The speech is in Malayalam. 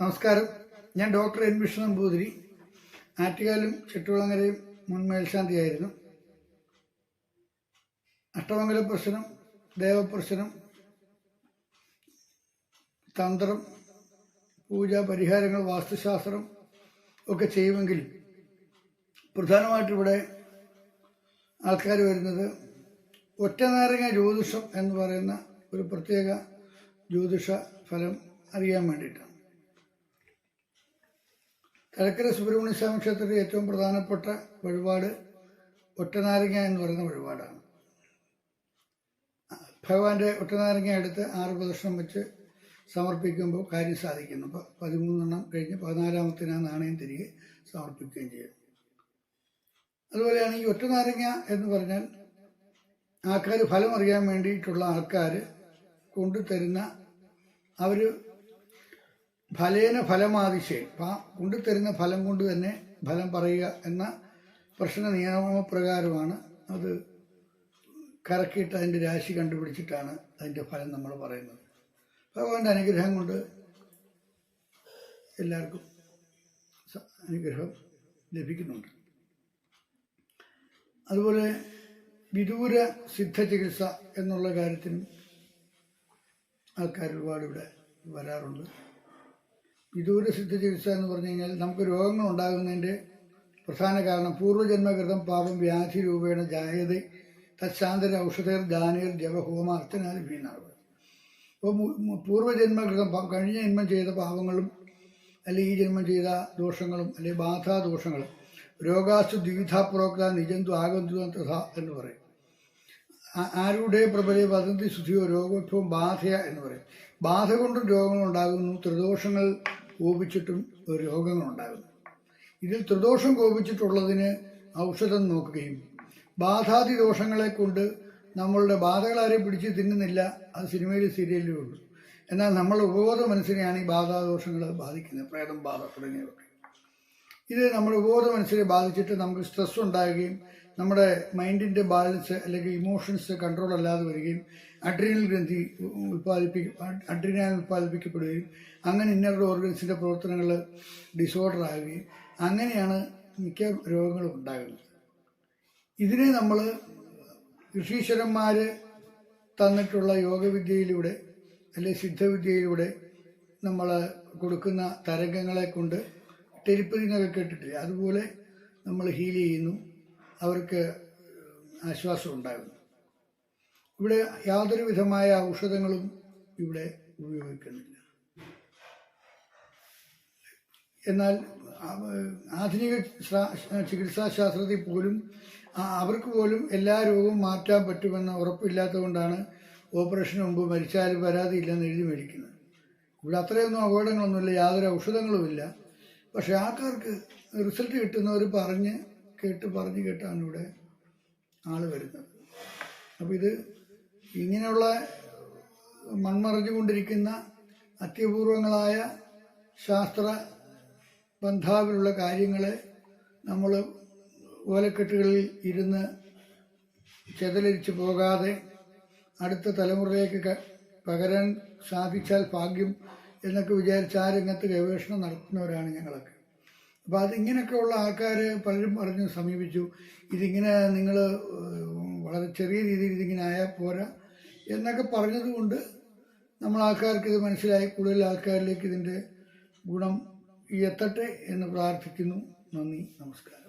നമസ്കാരം. ഞാൻ ഡോക്ടർ എൻ വിഷ്ണു നമ്പൂതിരി ആറ്റുകാലും ചെട്ടുവളങ്ങരയും മുൻ മേൽശാന്തിയായിരുന്നു. അഷ്ടമംഗല പ്രശ്നം ദേവപ്രശ്നം തന്ത്രം പൂജ പരിഹാരങ്ങൾ വാസ്തുശാസ്ത്രം ഒക്കെ ചെയ്യുമെങ്കിലും പ്രധാനമായിട്ട് ഇവിടെ ആൾക്കാർ വരുന്നത് ഒറ്റനാരങ്ങ ജ്യോതിഷം എന്ന് പറയുന്ന ഒരു പ്രത്യേക ജ്യോതിഷ ഫലം അറിയാൻ വേണ്ടിയിട്ടാണ്. തലക്കര സുബ്രഹ്മണ്യ സ്വാമി ക്ഷേത്രത്തിലെ ഏറ്റവും പ്രധാനപ്പെട്ട വഴിപാട് ഒറ്റനാരങ്ങ എന്ന് പറയുന്ന വഴിപാടാണ്. ഭഗവാന്റെ ഒറ്റനാരങ്ങ എടുത്ത് ആറ് പ്രദർശനം വെച്ച് സമർപ്പിക്കുമ്പോൾ കാര്യം സാധിക്കുന്നു. അപ്പോൾ പതിമൂന്നെണ്ണം കഴിഞ്ഞ് പതിനാലാമത്തിന് ആ നാണയം തിരികെ സമർപ്പിക്കുകയും ചെയ്യും. അതുപോലെയാണ് ഈ ഒറ്റനാരങ്ങ എന്ന് പറഞ്ഞാൽ ആൾക്കാർ ഫലം അറിയാൻ വേണ്ടിയിട്ടുള്ള ആൾക്കാർ കൊണ്ടുതരുന്ന അവർ ഫലേന ഫലമാതിശയം കൊണ്ടുതരുന്ന ഫലം കൊണ്ട് തന്നെ ഫലം പറയുക എന്ന പ്രശ്ന നിയമപ്രകാരമാണ് അത് കറക്കിയിട്ട് അതിന്റെ രാശി കണ്ടുപിടിച്ചിട്ടാണ് അതിന്റെ ഫലം നമ്മൾ പറയുന്നത്. ഭഗവാന്റെ അനുഗ്രഹം കൊണ്ട് എല്ലാവർക്കും അനുഗ്രഹം ലഭിക്കുന്നുണ്ട്. അതുപോലെ വിദൂര സിദ്ധ ചികിത്സ എന്നുള്ള കാര്യത്തിനും ആൾക്കാർ ഒരുപാട് ഇവിടെ വരാറുണ്ട്. വിദൂര സിദ്ധ ചികിത്സ എന്ന് പറഞ്ഞു കഴിഞ്ഞാൽ നമുക്ക് രോഗങ്ങൾ ഉണ്ടാകുന്നതിന്റെ പ്രധാന കാരണം പൂർവജന്മകൃതം പാപം വ്യാധി രൂപേണ ജായത തശാന്തര ഔഷധർ ദാനീർ ജപഹോമ അർത്ഥനാദി വീണാവുക അപ്പോൾ പൂർവജന്മകൃതം കഴിഞ്ഞ ജന്മം ചെയ്ത പാപങ്ങളും അല്ലെങ്കിൽ ഈ ജന്മം ചെയ്ത ദോഷങ്ങളും അല്ലെങ്കിൽ ബാധാദോഷങ്ങളും രോഗാസ്തു ദ്വിവിധ പ്രോക്ത നിജന്തു ആഗന്തു തഥ എന്ന് പറയും. ആരുടെ പ്രബല വദന്തി ശുദ്ധിയോ രോഗത്വം ബാധയ എന്ന് പറയും. ബാധ കൊണ്ടും രോഗങ്ങൾ ഉണ്ടാകുന്നു ത്രിദോഷങ്ങൾ കോപിച്ചിട്ടും രോഗങ്ങൾ ഉണ്ടാകുന്നു ഇതിൽ ത്രിദോഷം കോപിച്ചിട്ടുള്ളതിന് ഔഷധം നോക്കുകയും ബാധാതി ദോഷങ്ങളെ കൊണ്ട് നമ്മളുടെ ബാധകളാരെ പിടിച്ച് തിന്നുന്നില്ല. അത് സിനിമയിലും സീരിയലിലും ഉണ്ട്. എന്നാൽ നമ്മൾ ഉപബോധ മനസ്സിനെയാണ് ഈ ബാധാദോഷങ്ങൾ ബാധിക്കുന്നത്. പ്രേതം ബാധ തുടങ്ങിയവയൊക്കെ ഇത് നമ്മുടെ ഉപബോധ മനസ്സിനെ ബാധിച്ചിട്ട് നമുക്ക് സ്ട്രെസ് ഉണ്ടാകുകയും നമ്മുടെ മൈൻഡിന്റെ ബാലൻസ് അല്ലെങ്കിൽ ഇമോഷൻസ് കൺട്രോൾ അല്ലാതെ വരികയും അഡ്രീനൽ ഗ്രന്ഥി ഉൽപ്പാദിപ്പിക്ക അഡ്രീനാൽ ഉൽപ്പാദിപ്പിക്കപ്പെടുകയും അങ്ങനെ ഇന്നർ ഓർഗൻസിന്റെ പ്രവർത്തനങ്ങൾ ഡിസോർഡർ ആകുകയും അങ്ങനെയാണ് മിക്ക രോഗങ്ങളും ഉണ്ടാകുന്നത്. ഇതിനെ നമ്മൾ ഋഷീശ്വരന്മാർ തന്നിട്ടുള്ള യോഗവിദ്യയിലൂടെ അല്ലെ സിദ്ധവിദ്യയിലൂടെ നമ്മൾ കൊടുക്കുന്ന തരംഗങ്ങളെ കൊണ്ട് ടെലിപ്പതി കേട്ടിട്ടില്ല? അതുപോലെ നമ്മൾ ഹീൽ ചെയ്യുന്നു. അവർക്ക് ആശ്വാസം ഉണ്ടാകുന്നു ഇവിടെ യാതൊരു വിധമായ ഔഷധങ്ങളും ഇവിടെ ഉപയോഗിക്കുന്നില്ല. എന്നാൽ ആധുനിക ചികിത്സാശാസ്ത്രത്തിൽ പോലും അവർക്ക് പോലും എല്ലാ രോഗവും മാറ്റാൻ പറ്റുമെന്ന് ഉറപ്പില്ലാത്തതുകൊണ്ടാണ് ഓപ്പറേഷന് മുമ്പ് മരിച്ചാലും പരാതിയില്ലെന്ന് എഴുതി മേടിക്കുന്നത്. ഇവിടെ അത്രയൊന്നും അപകടങ്ങളൊന്നുമില്ല യാതൊരു ഔഷധങ്ങളുമില്ല. പക്ഷെ ആൾക്കാർക്ക് റിസൾട്ട് കിട്ടുന്നവർ പറഞ്ഞ് കേട്ട് പറഞ്ഞു കേട്ടാണ് ഇവിടെ ആൾ വരുന്നത്. അപ്പോൾ ഇത് ഇങ്ങനെയുള്ള മൺമറഞ്ഞുകൊണ്ടിരിക്കുന്ന അത്യപൂർവങ്ങളായ ശാസ്ത്ര ബന്ധാവിലുള്ള കാര്യങ്ങളെ നമ്മൾ ഓലക്കെട്ടുകളിൽ ഇരുന്ന് ചെതലരിച്ച് പോകാതെ അടുത്ത തലമുറയിലേക്ക് പകരാൻ സാധിച്ചാൽ ഭാഗ്യം എന്നൊക്കെ വിചാരിച്ച് ആ രംഗത്ത് ഗവേഷണം നടത്തുന്നവരാണ് ഞങ്ങളൊക്കെ. അപ്പോൾ അതിങ്ങനെയൊക്കെയുള്ള ആൾക്കാർ പലരും പറഞ്ഞു സമീപിച്ചു. ഇതിങ്ങനെ നിങ്ങൾ വളരെ ചെറിയ രീതിയിൽ ഇതിങ്ങനെ ആയാൽ പോരാ എന്നൊക്കെ പറഞ്ഞതുകൊണ്ട് നമ്മൾ ആൾക്കാർക്ക് ഇത് മനസ്സിലായി. കൂടുതൽ ആൾക്കാരിലേക്ക് ഇതിന്റെ ഗുണം എത്തട്ടെ എന്ന് പ്രാർത്ഥിക്കുന്നു. നന്ദി. നമസ്കാരം.